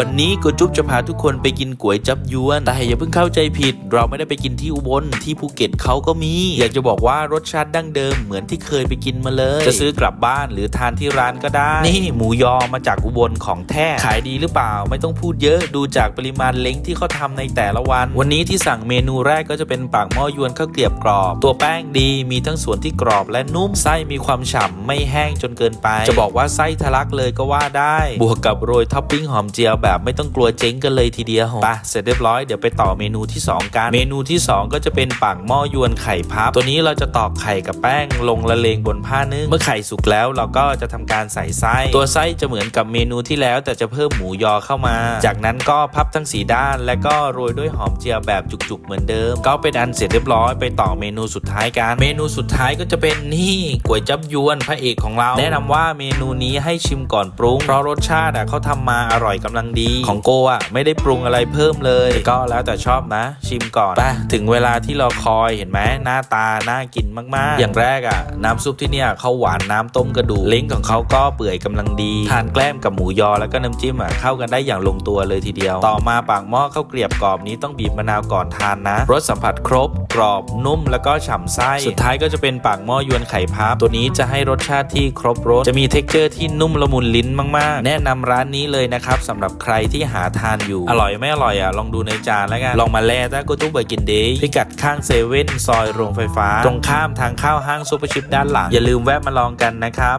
วันนี้กูจุ๊บจะพาทุกคนไปกินก๋วยจับยวน แต่อย่าเพิ่งเข้าใจผิด เราไม่ได้ไปกินที่อุบลที่ภูเก็ตเขาก็มี อยากจะบอกว่ารสชาติดั้งเดิมเหมือนที่เคยไปกินมาเลย จะซื้อกลับบ้านหรือทานที่ร้านก็ได้ นี่หมูยอมาจากอุบลของแท้ขายดีหรือเปล่าไม่ต้องพูดเยอะดูจากปริมาณเล้งที่เขาทำในแต่ละวัน วันนี้ที่สั่งเมนูแรกก็จะเป็นปากหม้อยวนข้าวเกรียบกรอบ ตัวแป้งดีมีทั้งส่วนที่กรอบและนุ่มไส้มีความฉ่ำไม่แห้งจนเกินไป จะบอกว่าไส้ทะลักเลยก็ว่าได้ บวกกับโรยท็อปปิ้งหอมเจียวแบบไม่ต้องกลัวเจ๊งกันเลยทีเดียวไปเสร็จเรียบร้อยเดี๋ยวไปต่อเมนูที่ 2 กัน เมนูที่ 2 ก็จะเป็นปากหม้อยวนไข่พับ ตัวนี้เราจะตอกไข่กับแป้ง ลงละเลงบนผ้านึ่งเมื่อไข่สุกแล้วเราก็จะทำการใส่ไส้ ตัวไส้จะเหมือนกับเมนูที่แล้ว แต่จะเพิ่มหมูยอเข้ามา จากนั้นก็พับทั้งสีด้าน และก็โรยด้วยหอมเจียวแบบจุกๆเหมือนเดิม ก็เป็นอันเสร็จเรียบร้อยไปต่อเมนูสุดท้ายกันเมนูสุดท้ายก็จะเป็นนี่ก๋วยจับยวนพระเอกของเรา แนะนำว่าเมนูนี้ให้ชิมก่อนปรุงเพราะรสชาติอะเขาทำมาอร่อยกำลังดีของโกอะไม่ได้ปรุงอะไรเพิ่มเลยแต่ก็แล้วแต่ชอบนะ ชิมก่อนไปถึงเวลาที่เราคอยเห็นไหมหน้าตาน่ากินมากๆ อย่างแรกอะ น้ำซุปที่เนี่ยเขาหวานน้ำต้มกระดูกเล้งของเขาก็เปื่อยกำลังดี ทานแกล้มกับหมูยอแล้วก็น้ำจิ้มอะเข้ากันได้อย่างลงตัวเลยทีเดียว ต่อมาปากหม้อข้าวเกรียบกรอบนี้ต้องบีบมะนาวก่อนทานนะรสสัมผัสครบ กรอบนุ่มแล้วก็ฉ่ำไส้สุดท้ายก็จะเป็นปากหม้อยวนไข่พับตัวนี้จะให้รสชาติที่ครบรสจะมีเท็กเจอร์ที่นุ่มละมุนลิ้นมากๆ แนะนำร้านนี้เลยนะครับสำหรับใครที่หาทานอยู่ อร่อยไม่อร่อยอะลองดูในจานแล้วกันลองมาแล่ถ้าก็ต้องไปกินเดย์พิกัดข้างเซเว่นซอยโรงไฟฟ้า ตรงข้ามทางเข้าห้างซุปเปอร์ชิปด้านหลังอย่าลืมแวะมาลองกันนะครับ